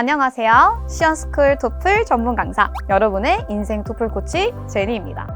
안녕하세요. 시언스쿨 토플 전문 강사, 여러분의 인생 토플 코치 제니입니다.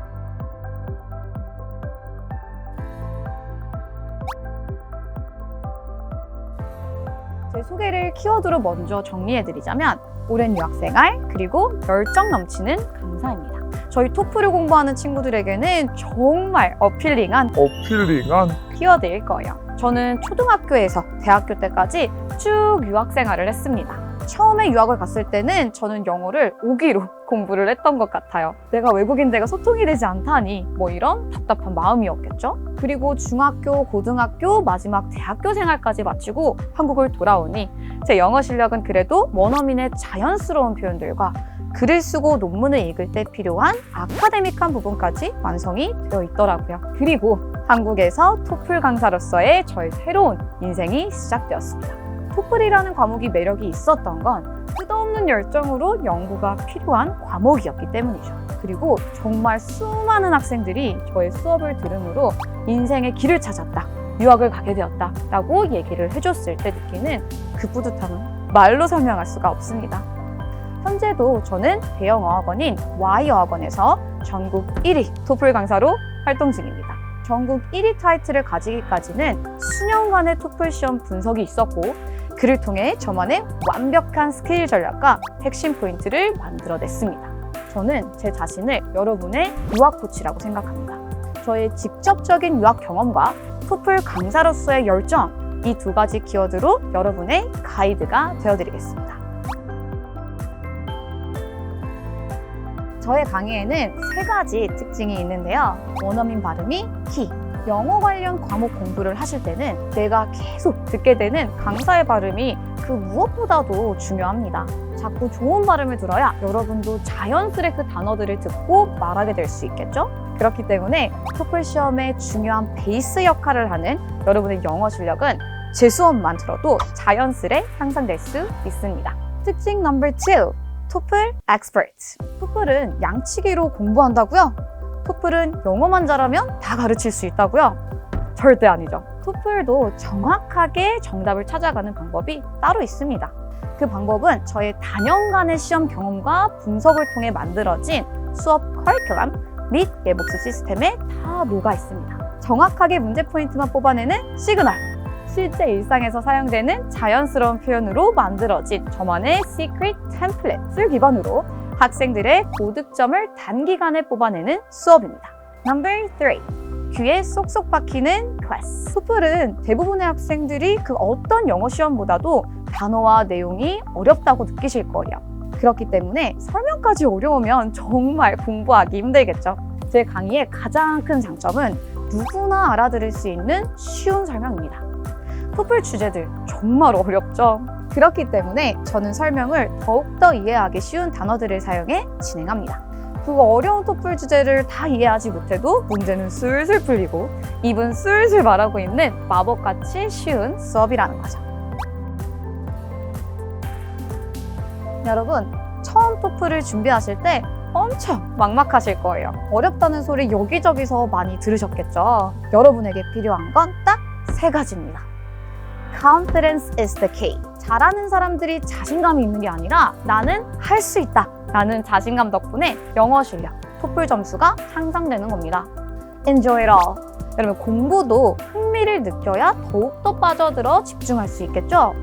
제 소개를 키워드로 먼저 정리해드리자면 오랜 유학생활 그리고 열정 넘치는 강사입니다. 저희 토플을 공부하는 친구들에게는 정말 어필링한 어필링한 키워드일 거예요. 저는 초등학교에서 대학교 때까지 쭉 유학 생활을 했습니다. 처음에 유학을 갔을 때는 저는 영어를 5기로 공부를 했던 것 같아요. 내가 외국인들과 소통이 되지 않다니 뭐 이런 답답한 마음이었겠죠? 그리고 중학교, 고등학교, 마지막 대학교 생활까지 마치고 한국을 돌아오니 제 영어 실력은 그래도 원어민의 자연스러운 표현들과 글을 쓰고 논문을 읽을 때 필요한 아카데믹한 부분까지 완성이 되어 있더라고요. 그리고 한국에서 토플 강사로서의 저의 새로운 인생이 시작되었습니다. 토플이라는 과목이 매력이 있었던 건 끝없는 열정으로 연구가 필요한 과목이었기 때문이죠. 그리고 정말 수많은 학생들이 저의 수업을 들으므로 인생의 길을 찾았다. 유학을 가게 되었다. 라고 얘기를 해줬을 때 느끼는 그 뿌듯함은 말로 설명할 수가 없습니다. 현재도 저는 대형 어학원인 Y 어학원에서 전국 1위 토플 강사로 활동 중입니다. 전국 1위 타이틀을 가지기까지는 수년간의 토플 시험 분석이 있었고 그를 통해 저만의 완벽한 스킬 전략과 핵심 포인트를 만들어냈습니다. 저는 제 자신을 여러분의 유학 코치라고 생각합니다. 저의 직접적인 유학 경험과 토플 강사로서의 열정 이 두 가지 키워드로 여러분의 가이드가 되어드리겠습니다. 저의 강의에는 세 가지 특징이 있는데요. 원어민 발음이 키. 영어 관련 과목 공부를 하실 때는 내가 계속 듣게 되는 강사의 발음이 그 무엇보다도 중요합니다. 자꾸 좋은 발음을 들어야 여러분도 자연스레 그 단어들을 듣고 말하게 될 수 있겠죠? 그렇기 때문에 토플 시험의 중요한 베이스 역할을 하는 여러분의 영어 실력은 제 수업만 들어도 자연스레 향상될 수 있습니다. 특징 넘버 2. 토플 엑스퍼트. 토플은 양치기로 공부한다고요? 토플은 영어만 잘하면 다 가르칠 수 있다고요? 절대 아니죠. 토플도 정확하게 정답을 찾아가는 방법이 따로 있습니다. 그 방법은 저의 다년간의 시험 경험과 분석을 통해 만들어진 수업 커리큘럼 및 예복습 시스템에 다 녹아 있습니다. 정확하게 문제 포인트만 뽑아내는 시그널. 실제 일상에서 사용되는 자연스러운 표현으로 만들어진 저만의 시크릿 템플릿을 기반으로 학생들의 고득점을 단기간에 뽑아내는 수업입니다. Number 3. 귀에 쏙쏙 박히는 클래스. 토플은 대부분의 학생들이 그 어떤 영어 시험보다도 단어와 내용이 어렵다고 느끼실 거예요. 그렇기 때문에 설명까지 어려우면 정말 공부하기 힘들겠죠. 제 강의의 가장 큰 장점은 누구나 알아들을 수 있는 쉬운 설명입니다. 토플 주제들 정말 어렵죠? 그렇기 때문에 저는 설명을 더욱더 이해하기 쉬운 단어들을 사용해 진행합니다. 그 어려운 토플 주제를 다 이해하지 못해도 문제는 술술 풀리고 입은 술술 말하고 있는 마법같이 쉬운 수업이라는 거죠. 여러분, 처음 토플을 준비하실 때 엄청 막막하실 거예요. 어렵다는 소리 여기저기서 많이 들으셨겠죠? 여러분에게 필요한 건 딱 세 가지입니다. Confidence is the key. 잘하는 사람들이 자신감이 있는 게 아니라 나는 할 수 있다. 라는 자신감 덕분에 영어 실력, 토플 점수가 향상되는 겁니다. Enjoy it all. 여러분, 공부도 흥미를 느껴야 더욱더 빠져들어 집중할 수 있겠죠?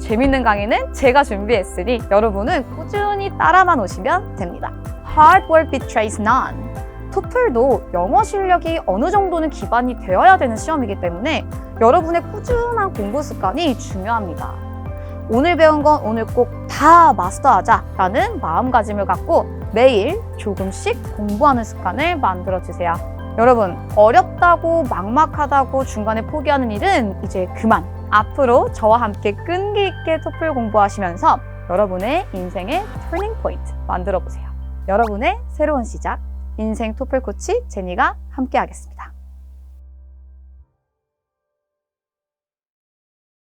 재밌는 강의는 제가 준비했으니 여러분은 꾸준히 따라만 오시면 됩니다. Hard work betrays none. 토플도 영어 실력이 어느 정도는 기반이 되어야 되는 시험이기 때문에 여러분의 꾸준한 공부 습관이 중요합니다. 오늘 배운 건 오늘 꼭 다 마스터하자라는 마음가짐을 갖고 매일 조금씩 공부하는 습관을 만들어 주세요. 여러분, 어렵다고 막막하다고 중간에 포기하는 일은 이제 그만. 앞으로 저와 함께 끈기 있게 토플 공부하시면서 여러분의 인생의 터닝 포인트 만들어 보세요. 여러분의 새로운 시작, 인생 토플 코치 제니가 함께 하겠습니다.